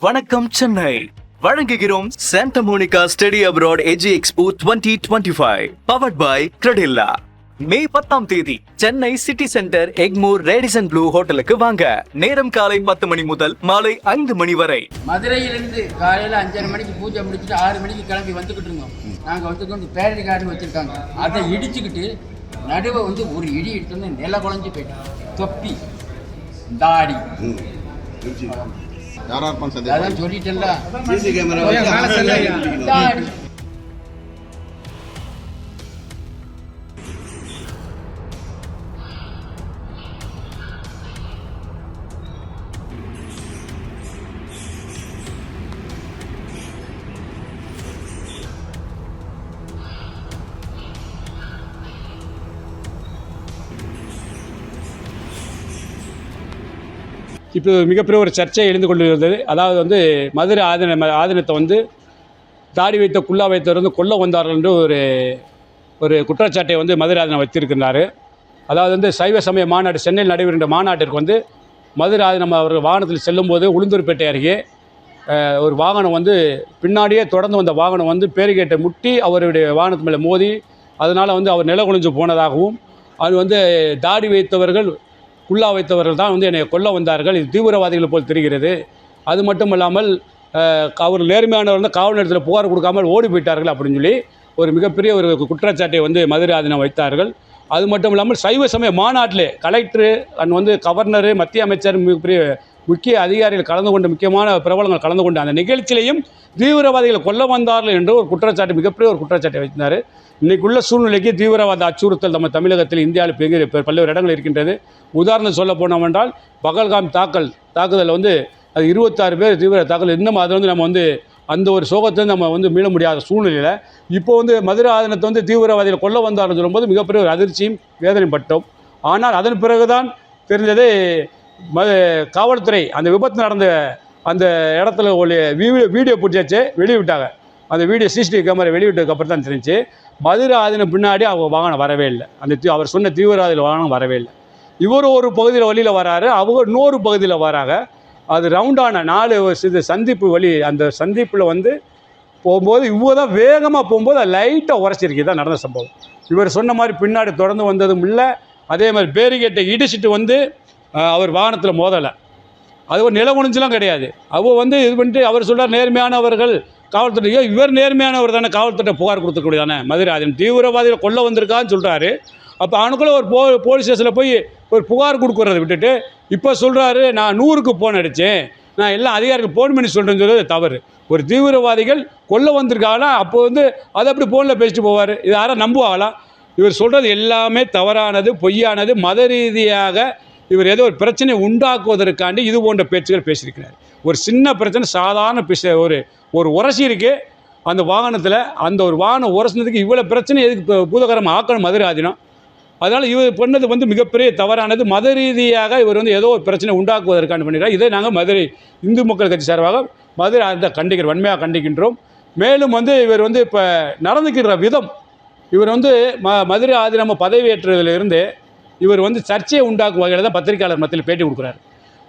வணக்கம் சென்னை. வழங்குகிறோம் Santa Monica study abroad edu expo twenty twenty five powered by Credila மே பத்தாம் தேதி Chennai city centre Egmore Radisson Blu ஹோட்டலுக்கு வாங்க. நேரம் காலை பத்து மணி முதல் மாலை ஐந்து மணி வரை. மதுரையிலிருந்து காலையில் அஞ்சரை மணிக்கு பூஜை முடிச்சுட்டு ஆறு மணிக்கு கிளம்பி வந்துக்கிட்டு இருந்தோம். நாங்கள் வந்துக்கிட்டு பேரடி கார்டன் வச்சுருக்காங்க. அதை இடிச்சுக்கிட்டு நடுவை வந்து ஒரு இடி இடிச்சோன்னு நில குழஞ்சு போயிட்டோம் தொப்பி தாடி. யாரா இருப்பான்னு சொல்லிட்டேன்ல இப்போ மிகப்பெரிய ஒரு சர்ச்சை எழுந்து கொண்டிருந்தது. அதாவது வந்து மதுரை ஆதீன ஆதீனத்தை வந்து தாடி வைத்த குல்லா வைத்தவர் வந்து கொல்ல வந்தார்கள் என்று ஒரு ஒரு குற்றச்சாட்டை வந்து மதுரை ஆதீனம் வைத்திருக்கிறார் அதாவது வந்து சைவ சமய மாநாடு சென்னையில் நடைபெறுகின்ற மாநாட்டிற்கு வந்து மதுரை ஆதீனம் அவர்கள் வாகனத்தில் செல்லும்போது உளுந்தூர்பேட்டை அருகே ஒரு வாகனம் வந்து பின்னாடியே தொடர்ந்து வந்த வாகனம் வந்து பேரிகேட்டை முட்டி அவருடைய வாகனத்து மேலே மோதி அதனால் வந்து அவர் நில குனிஞ்சு போனதாகவும் அது வந்து தாடி வைத்தவர்கள் குல்லா வைத்தவர்கள் தான் வந்து என்னை கொல்ல வந்தார்கள். இது தீவிரவாதிகள் போல் தெரிகிறது. அது மட்டும் இல்லாமல் அவர் நேர்மையானவர் வந்து காவல் நிலையத்தில் புகார் கொடுக்காமல் ஓடி போயிட்டார்கள் அப்படின்னு சொல்லி ஒரு மிகப்பெரிய ஒரு குற்றச்சாட்டை வந்து மதுரை ஆதீனம் வைத்தார்கள். அது மட்டும் இல்லாமல் சைவ சமய மாநாட்டிலே கலெக்டரு அண்ட் வந்து கவர்னரு மத்திய அமைச்சர் மிகப்பெரிய முக்கிய அதிகாரிகள் கலந்து கொண்டு முக்கியமான பிரபலங்கள் கலந்து கொண்டு அந்த நிகழ்ச்சியிலையும் தீவிரவாதிகள் கொல்ல வந்தார்கள் என்று ஒரு குற்றச்சாட்டு மிகப்பெரிய ஒரு குற்றச்சாட்டை வைத்தார் இன்றைக்குள்ள சூழ்நிலைக்கு தீவிரவாத அச்சுறுத்தல் நம்ம தமிழகத்தில் இந்தியாவில் பெரிய பல்வேறு இடங்கள் இருக்கின்றது. உதாரணம் சொல்ல போனோம் என்றால் பகல்காம் தாக்கல் தாக்குதல் வந்து அது இருபத்தாறு பேர் தீவிர தாக்கல் இன்னும் அது வந்து நம்ம வந்து அந்த ஒரு சோகத்தை நம்ம வந்து மீள முடியாத சூழ்நிலையில் இப்போ வந்து மதுரை ஆதனத்தை வந்து தீவிரவாதிகள் கொல்ல வந்தார்னு சொல்லும்போது மிகப்பெரிய ஒரு அதிர்ச்சியும் வேதனைப்பட்டோம் ஆனால் அதன் பிறகுதான் தெரிந்தது காவல்துறை அந்த விபத்து நடந்த அந்த இடத்துல ஒரு வீடியோ வீடியோ பிடிச்சாச்சு வெளியிட்டாங்க. அந்த வீடியோ சிசிடிவி கேமரா வெளியிட்டதுக்கு அப்புறம் தான் தெரிஞ்சு மதுரை ஆதின பின்னாடி அவர் வாகனம் வரவே இல்லை. அந்த அவர் சொன்ன தீவிரவாதிகள் வாகனம் வரவே இல்லை. இவர் ஒரு பகுதியில் வழியில் வராரு அவங்க இன்னொரு பகுதியில் வராங்க. அது ரவுண்டான நாலு இது சந்திப்பு வழி அந்த சந்திப்பில் வந்து போகும்போது இவ்வளோ தான் வேகமாக போகும்போது அது லைட்டாக உரைச்சிருக்கு தான் நடந்த சம்பவம். இவர் சொன்ன மாதிரி பின்னாடி தொடர்ந்து வந்ததும் இல்லை. அதே மாதிரி பேரிகேட்டை இடிச்சிட்டு வந்து அவர் வாகனத்தில் மோதலை. அது ஒரு நில குனிஞ்செலாம் கிடையாது. அவ வந்து இது பண்ணிட்டு அவர் சொல்கிறார் நேர்மையானவர்கள் காவல்துறை ஐயோ, இவர் நேர்மையானவர் தானே காவல்துறை புகார் கொடுத்துக்கூடியதானே? மதுரை அதன் தீவிரவாதிகள் கொல்ல வந்திருக்கான்னு சொல்கிறாரு அப்போ அவனுக்குள்ளே ஒரு போ போலீஸ் ஸ்டேஷனில் போய் ஒரு புகார் கொடுக்குறத விட்டுட்டு இப்போ சொல்கிறாரு நான் நூறுக்கு ஃபோன் அடித்தேன் நான் எல்லாம் அதிகாரிகள் ஃபோன் பண்ணி சொல்கிறேன்னு சொல்லி தவறு. ஒரு தீவிரவாதிகள் கொல்ல வந்திருக்காங்கன்னா அப்போ வந்து அதை அப்படி ஃபோனில் பேசிட்டு போவார். இது யாரும் நம்புவாங்களா? இவர் சொல்கிறது எல்லாமே தவறானது பொய்யானது. மத ரீதியாக இவர் ஏதோ ஒரு பிரச்சனை உண்டாக்குவதற்காண்டி இது போன்ற பேச்சுகள் பேசியிருக்கிறார். ஒரு சின்ன பிரச்சனை சாதாரண பேச ஒரு ஒரு உரசி இருக்கு அந்த வாகனத்தில் அந்த ஒரு வாகனம் உரசினதுக்கு இவ்வளோ பிரச்சனை எதுக்கு பூதகரம் ஆக்கணும் மதுரை ஆதீனம்? அதனால் இவர் பண்ணது வந்து மிகப்பெரிய தவறானது. மத ரீதியாக இவர் வந்து ஏதோ ஒரு பிரச்சனை உண்டாக்குவதற்கான பண்ணிடுறார் இதை நாங்கள் மதுரை இந்து மக்கள் கட்சி சார்பாக மதுரை அந்த கண்டிக்கிறோம் வன்மையாக கண்டிக்கின்றோம். மேலும் வந்து இவர் வந்து இப்போ நடந்துக்கிற விதம் இவர் வந்து ம மதுரை ஆதீனம பதவியேற்றதிலிருந்து இவர் வந்து சர்ச்சையை உண்டாக்கும் வகையில் தான் பத்திரிகையாளர் மத்தியில் பேட்டி கொடுக்குறாரு.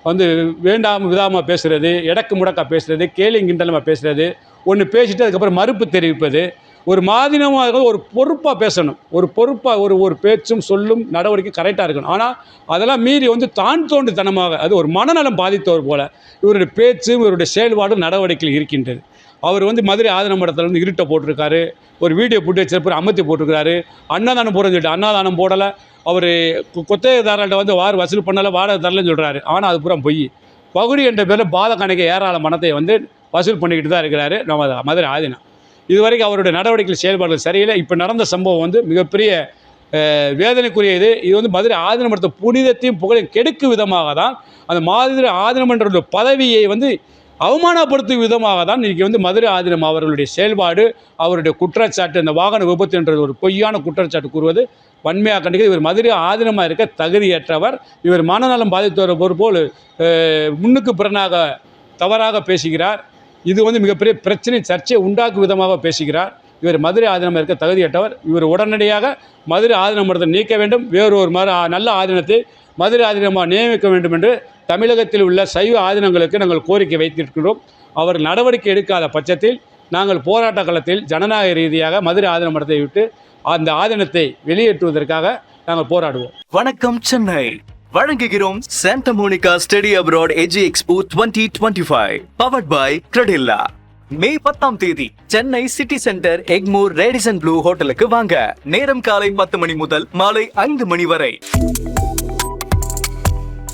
வந்து வேண்டாம் விதாமல் பேசுகிறது எடக்கு முடக்கா பேசுகிறது கேலி கிண்டலமாக பேசுகிறது ஒன்று பேசிட்டு அதுக்கப்புறம் மறுப்பு தெரிவிப்பது ஒரு மாதினமாக ஒரு பொறுப்பாக பேசணும். ஒரு பொறுப்பாக ஒரு ஒரு பேச்சும் சொல்லும் நடவடிக்கை கரெக்டாக இருக்கணும். ஆனால் அதெல்லாம் மீறி வந்து தான் தோண்டித்தனமாக அது ஒரு மனநலம் பாதித்தவர் போல இவருடைய பேச்சு இவருடைய செயல்பாடும் நடவடிக்கையில் இருக்கின்றது. அவர் வந்து மதுரை ஆதனமடத்தில் வந்து இருட்டை போட்டிருக்காரு ஒரு வீடியோ போட்டு வச்சிருப்பார் அமர்த்தி போட்டிருக்காரு அன்னதானம் போடுறேன்னு சொல்லிட்டு அன்னதானம் போடலை அவர் கொத்தகைதாரர்கிட்ட வந்து வார் வசூல் பண்ணலை வாடகை தரலன்னு சொல்கிறாரு ஆனால் அது பூரா பொய். பகுடி என்ற பேரில் பாத கணக்கை ஏராள மனத்தை வந்து வசூல் பண்ணிக்கிட்டு தான் இருக்கிறாரு நம்ம மதுரை ஆதீனம் இதுவரைக்கும் அவருடைய நடவடிக்கைகள் செயல்பாடுகள் சரியில்லை. இப்போ நடந்த சம்பவம் வந்து மிகப்பெரிய வேதனைக்குரிய இது இது வந்து மதுரை ஆதினமன்றத்தை புனிதத்தையும் புகழையும் கெடுக்கும் விதமாக தான் அந்த மதுரை ஆதீனம் என்ற பதவியை வந்து அவமானப்படுத்தும் விதமாக தான் இன்றைக்கி வந்து மதுரை ஆதினம் அவர்களுடைய செயல்பாடு அவருடைய குற்றச்சாட்டு அந்த வாகன விபத்து என்றது ஒரு பொய்யான குற்றச்சாட்டு கூறுவது வன்மையாக கண்டிக்கிறது. இவர் மதுரை ஆதீனமாக இருக்க தகுதியற்றவர். இவர் மனநலம் பாதித்தவர் ஒரு போல் முன்னுக்கு பிறனாக தவறாக பேசுகிறார். இது வந்து மிகப்பெரிய பிரச்சனை சர்ச்சையை உண்டாக்கும் விதமாக பேசுகிறார். இவர் மதுரை ஆதீனம் இருக்க தகுதியற்றவர். இவர் உடனடியாக மதுரை ஆதீனம் நீக்க வேண்டும். வேறு ஒரு மறு நல்ல ஆதீனத்தை மதுரை ஆதீனமாக நியமிக்க வேண்டும் என்று தமிழகத்தில் உள்ள சைவ ஆதீனங்களுக்கு நாங்கள் கோரிக்கை வைத்திருக்கிறோம் அவர் நடவடிக்கை எடுக்காத பட்சத்தில் நாங்கள் போராட்ட களத்தில் ஜனநாயக ரீதியாக மதுரை ஆதீன மடத்தை விட்டு அந்த ஆதீனத்தை வெளியேற்றுவதற்காக நாங்கள் போராடுவோம். வணக்கம் சென்னை. வழங்குகிறோம் Santa Monica study abroad edu expo twenty twenty five powered by Credila மே பத்தாம் தேதி Chennai city centre Egmore Radisson Blu ஹோட்டலுக்கு வாங்க. நேரம் காலை பத்து மணி முதல் மாலை ஐந்து மணி வரை.